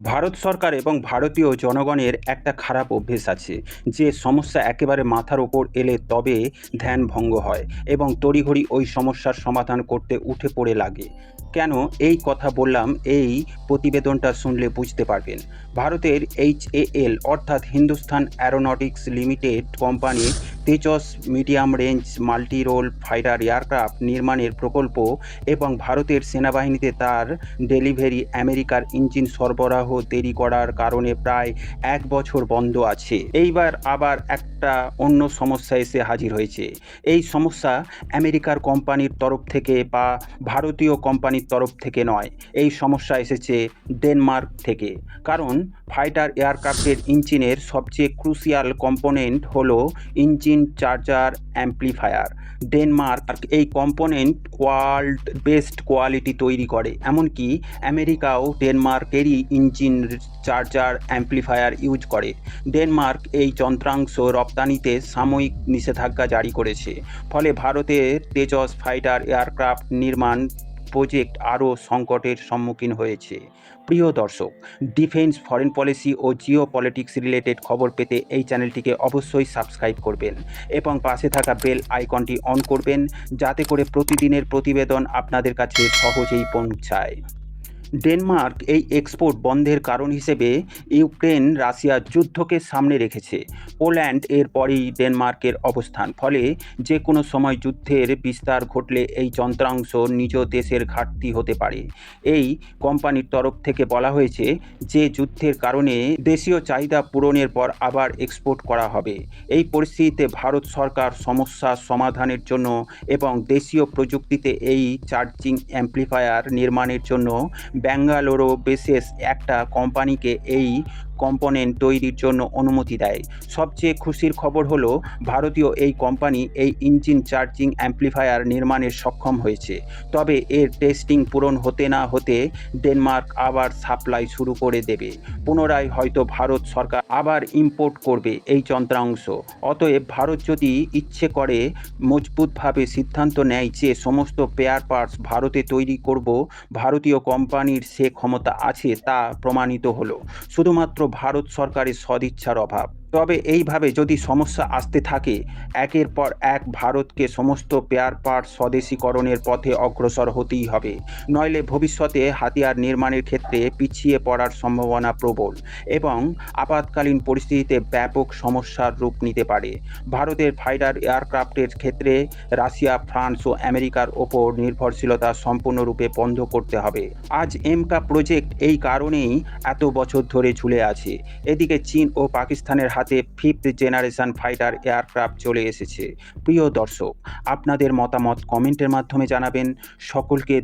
ভারত সরকার এবং ভারতীয় জনগণের একটা খারাপ অভ্যেস আছে। যে সমস্যা একেবারে মাথার ওপর এলে তবে ধ্যান ভঙ্গ হয় এবং তড়িঘড়ি ওই সমস্যার সমাধান করতে উঠে পড়ে লাগে। কেন? এই কথা বললাম, এই প্রতিবেদনটা শুনলে বুঝতে পারবেন। ভারতের এইচ এল অর্থাৎ Hindustan aeronautics limited company Tejas medium range multi role fighter aircraft নির্মাণের প্রকল্প এবং ভারতের সেনাবাহিনীতে তার ডেলিভারি আমেরিকার ইঞ্জিন সরবরাহ দেরি করার কারণে প্রায় এক বছর বন্ধ আছে। এইবার আবার একটা অন্য সমস্যা এসে হাজির হয়েছে। এই সমস্যা আমেরিকার কোম্পানির তরফ থেকে বা ভারতীয় কোম্পানির তরফ থেকে নয়, এই সমস্যা এসেছে ডেনমার্ক থেকে। কারণ ফাইটার এয়ারক্রাফটের ইঞ্জিনের সবচেয়ে ক্রুশিয়াল কম্পোনেন্ট হলো ইঞ্জিন চার্জার অ্যাম্প্লিফায়ার ডেনমার্ক এই কম্পোনেন্ট ওয়ার্ল্ড বেস্ট কোয়ালিটি তৈরি করে। এমনকি আমেরিকাও ডেনমার্কেরই ইঞ্জিন চার্জার অ্যাম্প্লিফায়ার ইউজ করে। ডেনমার্ক এই যন্ত্রাংশ রপ্তানিতে সাময়িক নিষেধাজ্ঞা জারি করেছে। ফলে ভারতের তেজস ফাইটার এয়ারক্রাফট নির্মাণ প্রজেক্ট আরও সংকটের সম্মুখীন হয়েছে। প্রিয় দর্শক, ডিফেন্স, ফরেন পলিসি ও জিও পলিটিক্স রিলেটেড খবর পেতে এই চ্যানেলটিকে অবশ্যই সাবস্ক্রাইব করবেন এবং পাশে থাকা বেল আইকনটি অন করবেন যাতে করে প্রতিদিনের প্রতিবেদন আপনাদের কাছে সহজেই পৌঁছায়। ডেনমার্ক এই এক্সপোর্ট বন্ধের কারণ হিসেবে ইউক্রেন রাশিয়ার যুদ্ধকে সামনে রেখেছে। পোল্যান্ড এর পরেই ডেনমার্কের অবস্থান, ফলে যে কোনো সময় যুদ্ধের বিস্তার ঘটলে এই যন্ত্রাংশ নিজ দেশের ঘাটতি হতে পারে। এই কোম্পানির তরফ থেকে বলা হয়েছে যে যুদ্ধের কারণে দেশীয় চাহিদা পূরণের পর আবার এক্সপোর্ট করা হবে। এই পরিস্থিতিতে ভারত সরকার সমস্যা সমাধানের জন্য এবং দেশীয় প্রযুক্তিতে এই চার্জিং অ্যাম্প্লিফায়ার নির্মাণের জন্য ব্যাঙ্গালোরো বিশেষ একটা কোম্পানিকে এই কম্পোনেন্ট তৈরির জন্য অনুমতি দেয়। সবচেয়ে খুশির খবর হলো, ভারতীয় এই কোম্পানি এই ইঞ্জিন চার্জিং অ্যাম্প্লিফায়ার নির্মাণে সক্ষম হয়েছে। তবে এর টেস্টিং পূরণ হতে না হতে ডেনমার্ক আবার সাপ্লাই শুরু করে দেবে। পুনরায় হয়তো ভারত সরকার আবার ইম্পোর্ট করবে এই যন্ত্রাংশ। অতএব ভারত যদি ইচ্ছে করে, মজবুতভাবে সিদ্ধান্ত নেয় যে সমস্ত পেয়ার পার্টস ভারতে তৈরি করব, ভারতীয় কোম্পানির সে ক্ষমতা আছে তা প্রমাণিত হলো। শুধুমাত্র ভারত সরকারের সদিচ্ছার অভাব। তবে এইভাবে যদি সমস্যা আসতে থাকে, একের পর এক ভারতকে সমস্ত পেয়ার পার্ট স্বদেশীকরণের পথে অগ্রসর হতেই হবে। নইলে ভবিষ্যতে হাতিয়ার নির্মাণের ক্ষেত্রে পিছিয়ে পড়ার সম্ভাবনা প্রবল এবং আপাতকালীন পরিস্থিতিতে ব্যাপক সমস্যার রূপ নিতে পারে। ভারতের ফাইটার এয়ারক্রাফটের ক্ষেত্রে রাশিয়া, ফ্রান্স ও আমেরিকার ওপর নির্ভরশীলতা সম্পূর্ণরূপে বন্ধ করতে হবে। আজ এমকা প্রজেক্ট এই কারণেই এত বছর ধরে ঝুলে আছে। এদিকে চীন ও পাকিস্তানের হাতে ফিফথ জেনারেশন ফাইটার এয়ারক্রাফট চলে এসেছে। প্রিয় দর্শক, আপনাদের মতামত কমেন্টের মাধ্যমে জানাবেন। সকলকে